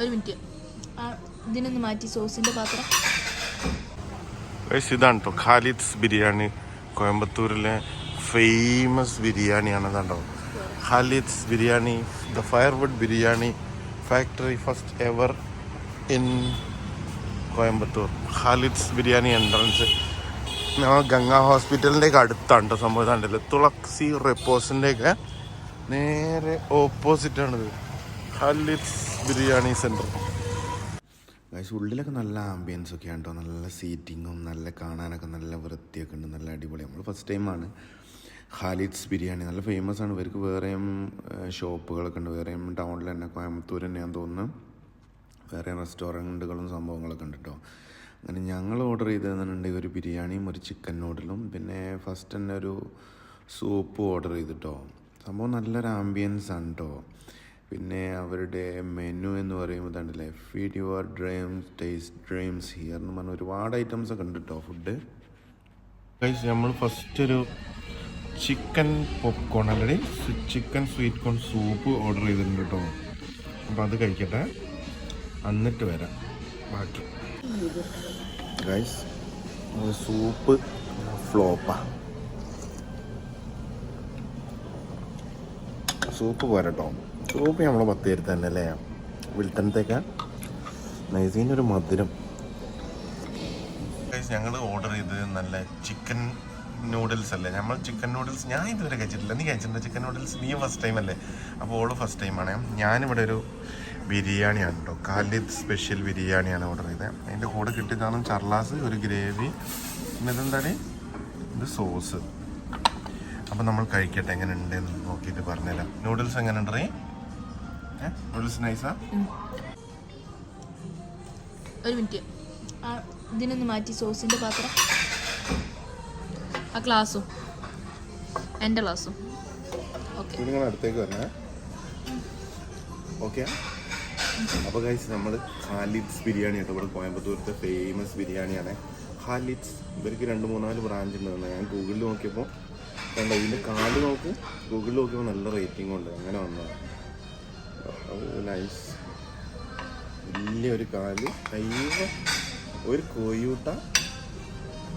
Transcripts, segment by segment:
ഒരു മിനിറ്റ്. ഇതിനൊന്ന് മാറ്റി സോസിന്റെ പാത്രം. ഇതാണ് കേട്ടോ ഖാലിദ്സ് ബിരിയാണി. കോയമ്പത്തൂരിലെ ഫേമസ് ബിരിയാണിയാണ് ഇതാണ്ടോ Khalid's biryani the firewood biryani factory first ever in Coimbatore. Khalid's biryani entrance ഞങ്ങൾ ഗംഗ ഹോസ്പിറ്റലിന്റെയൊക്കെ അടുത്താണ് കേട്ടോ സംഭവം. ഇതാണ്ടല്ലോ തുളസി റെപ്പോസിന്റെയൊക്കെ നേരെ ഓപ്പോസിറ്റാണിത് ഖാലിദ്സ് ബിരിയാണി സെന്റർ ഗൈസ് ഉള്ളിലൊക്കെ നല്ല ആംബിയൻസ് ഒക്കെ കേട്ടോ നല്ല സീറ്റിങ്ങും നല്ല കാണാനൊക്കെ നല്ല വൃത്തിയൊക്കെ ഉണ്ട്. നല്ല അടിപൊളി. നമ്മൾ ഫസ്റ്റ് ടൈമാണ് ഹാലിറ്റ്സ് ബിരിയാണി. നല്ല ഫേമസ് ആണ്. ഇവർക്ക് വേറെയും ഷോപ്പുകളൊക്കെ ഉണ്ട്. വേറെയും ടൗണിൽ തന്നെ കോയമ്പത്തൂർ തന്നെയാന്ന് തോന്നുന്നു. വേറെ റെസ്റ്റോറന്റുകളും സംഭവങ്ങളൊക്കെ ഉണ്ട് കേട്ടോ അങ്ങനെ ഞങ്ങൾ ഓർഡർ ചെയ്തതെന്നുണ്ടെങ്കിൽ ഒരു ബിരിയാണിയും ഒരു ചിക്കൻ നൂഡിലും പിന്നെ ഫസ്റ്റ് തന്നെ ഒരു സൂപ്പ് ഓർഡർ ചെയ്തിട്ടോ. സംഭവം നല്ലൊരു ആംബിയൻസ് ആണ് കേട്ടോ പിന്നെ അവരുടെ മെനു എന്ന് പറയുമ്പോൾ കണ്ടില്ലേ feed your dreams taste dreams here എന്ന് പറഞ്ഞ ഒരുപാട് ഐറ്റംസ് ഒക്കെ ഉണ്ട് കേട്ടോ ഫുഡ് നമ്മൾ ഫസ്റ്റ് ഒരു ചിക്കൻ പോപ്കോൺ അല്ലെങ്കിൽ chicken sweet corn soup order ചെയ്തിട്ടുണ്ട് കേട്ടോ അപ്പോൾ അത് കഴിക്കട്ടെ. എന്നിട്ട് വരാം. ബാക്കി. ഗൈസ് സൂപ്പ് ഫ്ലോപ്പാണ് സൂപ്പ് പോരട്ടോ സൂപ്പ് നമ്മളെ പത്തേരി തന്നെ അല്ലേ വിൽട്ടനത്തേക്ക് നൈസീനൊരു മധുരം. ഞങ്ങൾ ഓർഡർ ചെയ്ത് നല്ല ചിക്കൻ നൂഡിൽസ് അല്ലേ? നമ്മൾ ചിക്കൻ നൂഡിൽസ് ഞാൻ ഇതുവരെ കഴിച്ചിട്ടില്ല. നീ കഴിച്ചിട്ടുണ്ടോ ചിക്കൻ നൂഡിൽസ് നീ ഫസ്റ്റ് ടൈം അല്ലേ? അപ്പോൾ ഓൾ ഫസ്റ്റ് ടൈമാണ് ഞാനിവിടെ ഒരു ബിരിയാണിയാണ് കേട്ടോ കാലിദ് സ്പെഷ്യൽ ബിരിയാണിയാണ് ഓർഡർ ചെയ്തത് അതിന്റെ കൂടെ കിട്ടിയതാണ് ചർലാസ് ഒരു ഗ്രേവി പിന്നെ ഇതെന്താണ്? ഇത് സോസ് അപ്പം നമ്മൾ കഴിക്കട്ടെ. എങ്ങനെ ഉണ്ടെന്ന് നോക്കിയിട്ട് പറഞ്ഞുതരാം. നൂഡിൽസ് എങ്ങനെ ഉണ്ട് ഒരു മിനിറ്റ് ആ? ഇതിനൊന്ന് മാറ്റി സോസിന്റെ പാത്രം. ആ ഗ്ലാസും എന്റെ ഗ്ലാസും ഓക്കെ അടുത്തേക്ക് വരണേ. ഓക്കെ അപ്പോൾ കഴിച്ച് നമ്മൾ ഖാലിദ്സ് ബിരിയാണി കേട്ടോ ഇവിടെ കോയമ്പത്തൂരത്തെ ഫേമസ് ബിരിയാണിയാണ്. ഖാലിദ്സ് ഇവർക്ക് രണ്ട് മൂന്നാൽ ബ്രാഞ്ച് ഉണ്ട് ഞാൻ ഗൂഗിളിൽ നോക്കിയപ്പോൾ കണ്ടോ ഇതിന്റെ കാൽ നോക്ക്. ഗൂഗിളിൽ നോക്കിയപ്പോൾ നല്ല റേറ്റിംഗ് ഉണ്ട്. അങ്ങനെ വന്നതാണ് നൈസ് വലിയൊരു കാൽ കയ്യ ഒരു കോയൂട്ട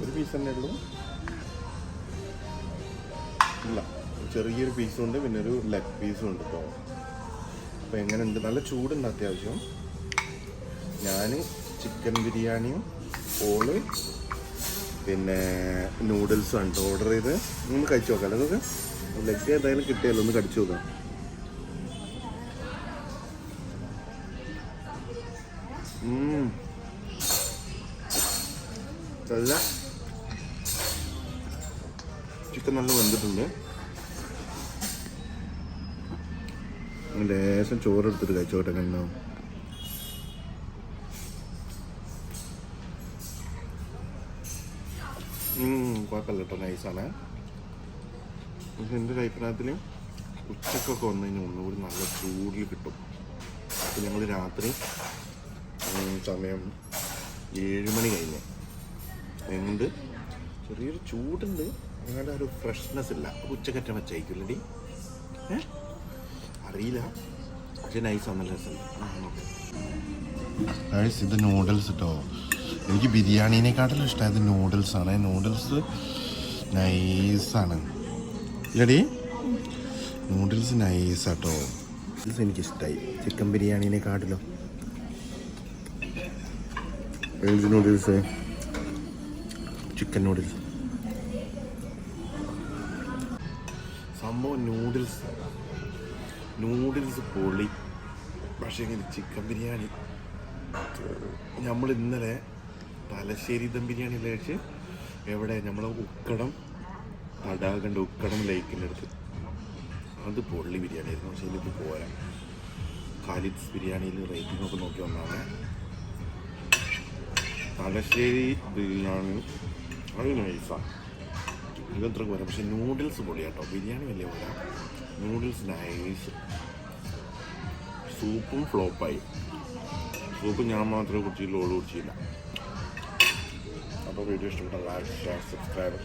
ഒരു പീസ് തന്നെ ഉള്ളൂ. ഇല്ല ചെറിയൊരു പീസും ഉണ്ട് പിന്നെ ഒരു ലെഗ് പീസും ഉണ്ട് കേട്ടോ അപ്പോൾ എങ്ങനെയുണ്ട്? നല്ല ചൂടുണ്ട് അത്യാവശ്യം. ഞാൻ ചിക്കൻ ബിരിയാണിയും ഓൾ പിന്നെ നൂഡിൽസും ഉണ്ട് ഓർഡർ ചെയ്ത് ഒന്ന് കഴിച്ചു നോക്കാം. അല്ലെങ്കിൽ ലെഗ് ഏതായാലും കിട്ടിയല്ലോ ഒന്ന് കടിച്ചു നോക്കാം. ഉം. നല്ല ചിക്കൻ നല്ല വെന്തിട്ടുണ്ട്. ലേശം ചോറെടുത്തിട്ട് കഴിച്ചോട്ടെ എങ്ങനെ കുഴപ്പമില്ല കേട്ടോ നൈസാണ് പക്ഷെ എന്റെ ഒരു അഭിപ്രായത്തിൽ ഉച്ചക്കൊക്കെ വന്നു കഴിഞ്ഞാൽ ഒന്നുകൂടി നല്ല ചൂടിൽ കിട്ടും. അപ്പോൾ ഞങ്ങൾ രാത്രി സമയം ഏഴ് മണി കഴിഞ്ഞു. എന്ത്? ചെറിയൊരു ചൂടുണ്ട്. അങ്ങനെ ഒരു ഫ്രഷ്നെസ് ഇല്ല. ഉച്ചക്കറ്റം വെച്ചായിരിക്കില്ലടി ഏ? അറിയില്ല. പക്ഷെ നൈസ് നല്ല രസമുണ്ട്. ഇത് നൂഡിൽസ് കേട്ടോ എനിക്ക് ബിരിയാണീനെക്കാട്ടിലും ഇഷ്ടമായത് നൂഡിൽസ് ആണ്. നൂഡിൽസ് നൈസാണ് ഇല്ലടി? നൂഡിൽസ് നൈസ് കേട്ടോ നൂഡിൽസ് എനിക്കിഷ്ടമായി ചിക്കൻ ബിരിയാണീനെക്കാട്ടിലും. ഏത് നൂഡിൽസ് ചിക്കൻ നൂഡിൽസ് സംഭവം നൂഡിൽസ് നൂഡിൽസ് പൊളി. പക്ഷേ ഇങ്ങനെ ചിക്കൻ ബിരിയാണി. നമ്മൾ ഇന്നലെ തലശ്ശേരി ദം ബിരിയാണി കഴിച്ച് എവിടെ നമ്മൾ ഉക്കടം തടാകണ്ട ഉക്കടം ലേക്കിന്റെ അടുത്ത്. അത് പൊള്ളി ബിരിയാണി ആയിരുന്നു പക്ഷേ ഇതിപ്പോൾ പോരാ. ഖാലിദ്സ് ബിരിയാണിയിൽ റേറ്റിംഗ് ഒക്കെ നോക്കി വന്നാണ്. തലശ്ശേരി ബിരിയാണി അത് നൈസാണ് ഇതത്ര പോരാ പക്ഷെ നൂഡിൽസ് പൊടിയാട്ടോ ബിരിയാണി വലിയ പോരാ നൂഡിൽസ് നൈസ്. സൂപ്പും ഫ്ലോപ്പായി. സൂപ്പ് ഞാൻ മാത്രമേ കുടിച്ചില്ല ഓൾ കുടിച്ചില്ല. അപ്പോൾ വീഡിയോ ഇഷ്ടപ്പെട്ട ലൈക്ക് ഷെയർ സബ്സ്ക്രൈബ്